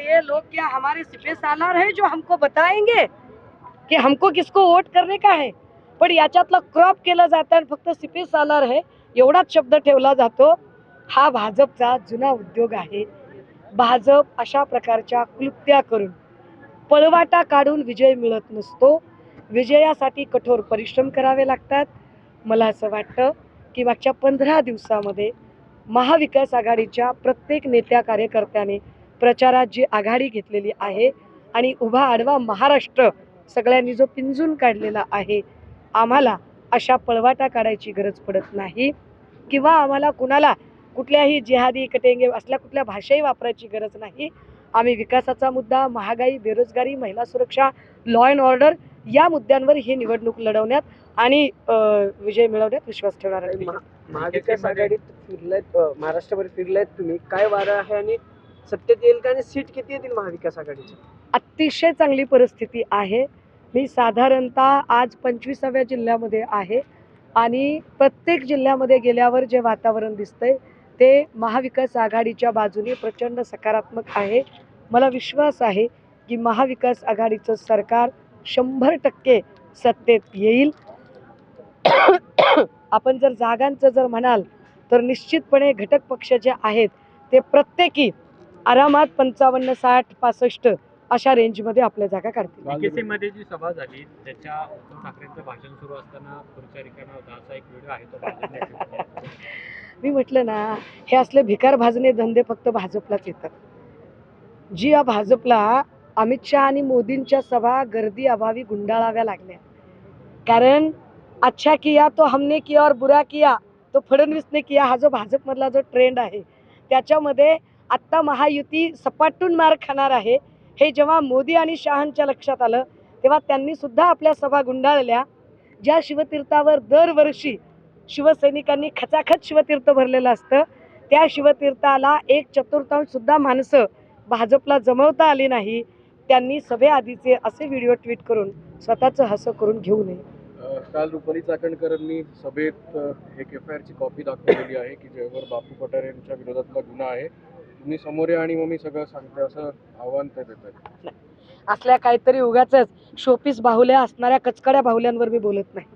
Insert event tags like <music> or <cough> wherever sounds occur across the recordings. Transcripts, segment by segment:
ये लोग क्या हमारे सिपे सालार है जो हमको बताएंगे की हमको किसको वोट करने का है? पण याच्यातला क्रॉप केलं जातं आणि फक्त सिपे सालार है एवढाच शब्द ठेवला जातो हा भाजपचा जुना उद्योग आहे. भाजप अशा प्रकारच्या क्लुप्त्या करून पळवाटा काढून विजय मिळत नसतो. विजयासाठी कठोर परिश्रम करावे लागतात. मला असं वाटतं की मागच्या पंधरा दिवसामध्ये महाविकास आघाडीच्या प्रत्येक नेत्या कार्यकर्त्याने प्रचारात जी आघाडी घेतलेली आहे आणि उभा आडवा महाराष्ट्र सगळ्यांनी जो पिंजून काढलेला आहे आम्हाला अशा पळवाटा काढायची गरज पडत नाही. किंवा आम्हाला कुणाला कुठल्याही जिहादी कटेंगे असल्या कुठल्या भाषाही वापरायची गरज नाही. आम्ही विकासाचा मुद्दा महागाई बेरोजगारी महिला सुरक्षा लॉ अँड ऑर्डर या मुद्द्यांवर ही निवडणूक लढवण्यात आणि विजय मिळवण्यात विश्वास ठेवणार आहे महाविकास आघाडीत फिरलायत महाराष्ट्रभर फिरलायत तुम्ही. काय वारं आहे आणि सत्तेत येईल का आणि सीट किती येतील महाविकास आघाडीची? अतिशय चांगली परिस्थिती आहे. मी साधारणतः आज पंचवीसाव्या जिल्ह्यामध्ये आहे आणि प्रत्येक जिल्ह्यामध्ये गेल्यावर जे वातावरण दिसतंय ते महाविकास आघाडीच्या बाजूने प्रचंड सकारात्मक आहे. मला विश्वास आहे की महाविकास आघाडीचं सरकार शंभर टक्के सत्तेत येईल. आपण जर जागांचं जर म्हणाल तर निश्चितपणे घटक पक्ष जे आहेत ते प्रत्येकी आरामात पंचावन्न साठ पासष्ट अशा रेंजमध्ये आपल्या जागा काढतील. मध्ये जी सभा झाली त्याच्या उद्धव ठाकरेंचं भाषण सुरू असताना खुर्च्या रिकाम्या होता असा एक व्हिडिओ आहे तो. <laughs> मी म्हटलं ना हे असले भिकार भाजणे धंदे फक्त भाजपलाच येतात. जी या भाजपला अमित शहा आणि मोदींच्या सभा गर्दी अभावी गुंडाळाव्या लागल्या. कारण अच्छा किया तो हमने किया और बुरा किया तो फडणवीसने किया हा जो भाजपमधला जो ट्रेंड आहे त्याच्यामध्ये आत्ता महायुती सपाटून मार खाणार आहे. हे जेव्हा मोदी आणि शहांच्या लक्षात आलं तेव्हा त्यांनी सुद्धा आपल्या सभा गुंडाळल्या. ज्या शिवतीर्थावर दरवर्षी शिवसैनिकांनी खचाखच शिवतीर्थ भरलेलं असतं त्या शिवतीर्थाला एक चतुर्थांशसुद्धा माणसं भाजपला जमवता आली नाही. त्यांनी सभेआधीचे असे व्हिडिओ ट्विट करून स्वतःचं हसं करून घेऊ नये. काल रुपाली चाकणकरांनी सभेत एक एफ आय आरची कॉपी दाखवलेली आहे की जयवर बापू पठारे यांच्या विरोधातला गुन्हा आहे. तुम्ही समोर या आणि मग मी सगळं सांगते असं आव्हान ते देत आहेत असल्या काहीतरी उगाच शोपीस बाहुल्या असणाऱ्या कचकड्या बाहुल्यांवर मी बोलत नाही.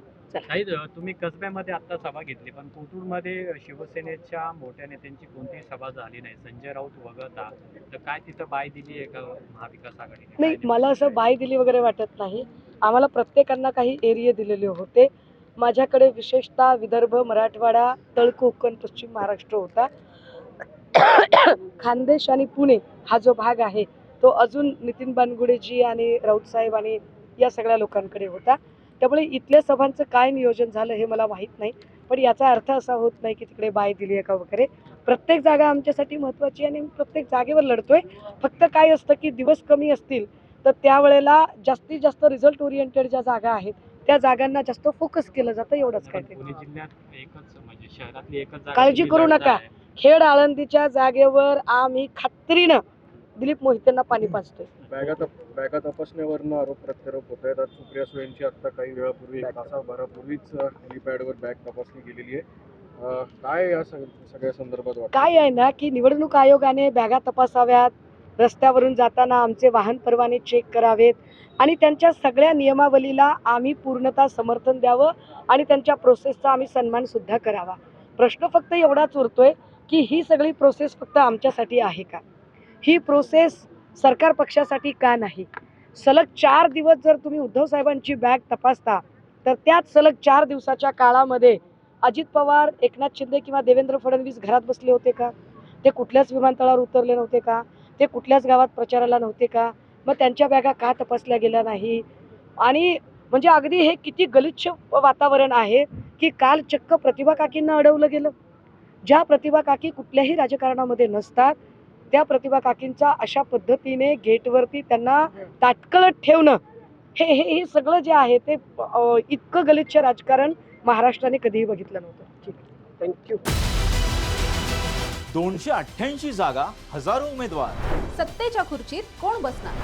तुम्ही कसब्यामध्ये आता सभा घेतली पण कोथरूडमध्ये शिवसेनेच्या मोठ्या नेत्यांची कोणतीही सभा झाली नाही. संजय राऊत वगळता तर काय तिथं बाय दिली आहे का महाविकास आघाडीने? नाही मला असं बाय दिली वगैरे वाटत नाही. आम्हाला प्रत्येकांना काही एरिये दिलेले होते. माझ्याकडे विशेषतः विदर्भ मराठवाडा तळ कोकण पश्चिम महाराष्ट्र होता. खानदेश आणि पुणे हा जो भाग आहे तो अजून नितीन बानगुडेजी आणि राऊत साहेब आणि या सगळ्या लोकांकडे होता. त्यामुळे इथल्या सभांचं काय नियोजन झालं हे मला माहीत नाही. पण याचा अर्थ असा होत नाही की तिकडे बाय दिली आहे का वगैरे. प्रत्येक जागा आमच्यासाठी महत्त्वाची आणि प्रत्येक जागेवर लढतोय. फक्त काय असतं की दिवस कमी असतील तर त्यावेळेला जास्तीत जास्त रिझल्ट ओरिएंटेड ज्या जागा आहेत त्या जागांना जास्त फोकस केलं जातं एवढंच काय म्हणजे काळजी करू नका. खेड आळंदीच्या जागेवर आम्ही खात्रीनं दिलीप मोहितेंना पाणी पाजतोय. बॅगा तप बॅगा तपासण्यावरनं आरोप प्रत्यारोप होत आहेत. आज सुप्रिया सुळेंची आता काही वेळापूर्वी एक तासाभरापूर्वीच हेलिपॅडवर बॅग तपासणी केलेली आहे. काय या सग- सगळ्या संदर्भात काय आहे ना की निवडणूक आयोगाने बॅगा तपासाव्यात रस्त्यावरून जाताना आमचे वाहन परवाने चेक करावेत आणि त्यांच्या सगळ्या नियमावलीला आम्ही पूर्णतः समर्थन द्यावं आणि त्यांच्या प्रोसेसचा आम्ही सन्मान सुद्धा करावा. प्रश्न फक्त एवढाच उरतोय की ही सगळी प्रोसेस फक्त आमच्यासाठी आहे का? ही प्रोसेस सरकार पक्षासाठी का नाही? सलग चार दिवस जर तुम्ही उद्धव साहेबांची बॅग तपासता तर त्याच सलग चार दिवसाच्या काळामध्ये अजित पवार एकनाथ शिंदे किंवा देवेंद्र फडणवीस घरात बसले होते का? ते कुठल्याच विमानतळावर उतरले नव्हते का? ते कुठल्याच गावात प्रचाराला नव्हते का? मग त्यांच्या बॅगा का तपासल्या गेल्या नाही? आणि म्हणजे अगदी हे किती गलिच्छ वातावरण आहे की काल चक्क प्रतिभा काकींना अडवलं गेलं. ज्या प्रतिभा काकी कुठल्याही राजकारणामध्ये नसतात त्या प्रतिभा काकींचा अशा पद्धतीने गेटवरती त्यांना ताटकळत ठेवणं हे हे हे सगळं जे आहे ते इतकं गलिच्छ राजकारण महाराष्ट्राने कधीही बघितलं नव्हतं. थँक्यू दोनशे अठ्ठ्याऐंशी जागा हजारो उमेदवार. सत्तेच्या खुर्चीत कोण बसणार?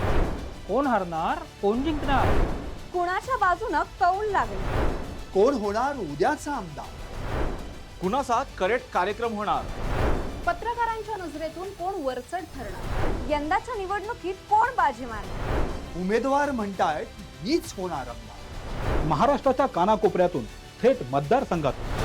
कोण हरणार? कोण जिंकणार? कुणाच्या बाजूनं कौल लागेल? कोण होणार उद्याचा आमदार? कुणाचा करेक्ट कार्यक्रम होणार. पत्रकारांच्या नजरेतून कोण वरचढ ठरणार? यंदाच्या निवडणुकीत कोण बाजी मारणार? उमेदवार म्हणतायत मीच होणार महाराष्ट्राच्या कानाकोपऱ्यातून थेट मतदारसंघातून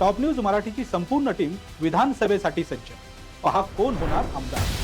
टॉप न्यूज मराठीची संपूर्ण टीम विधानसभेसाठी सज्ज. पहा कोण होणार आमदार.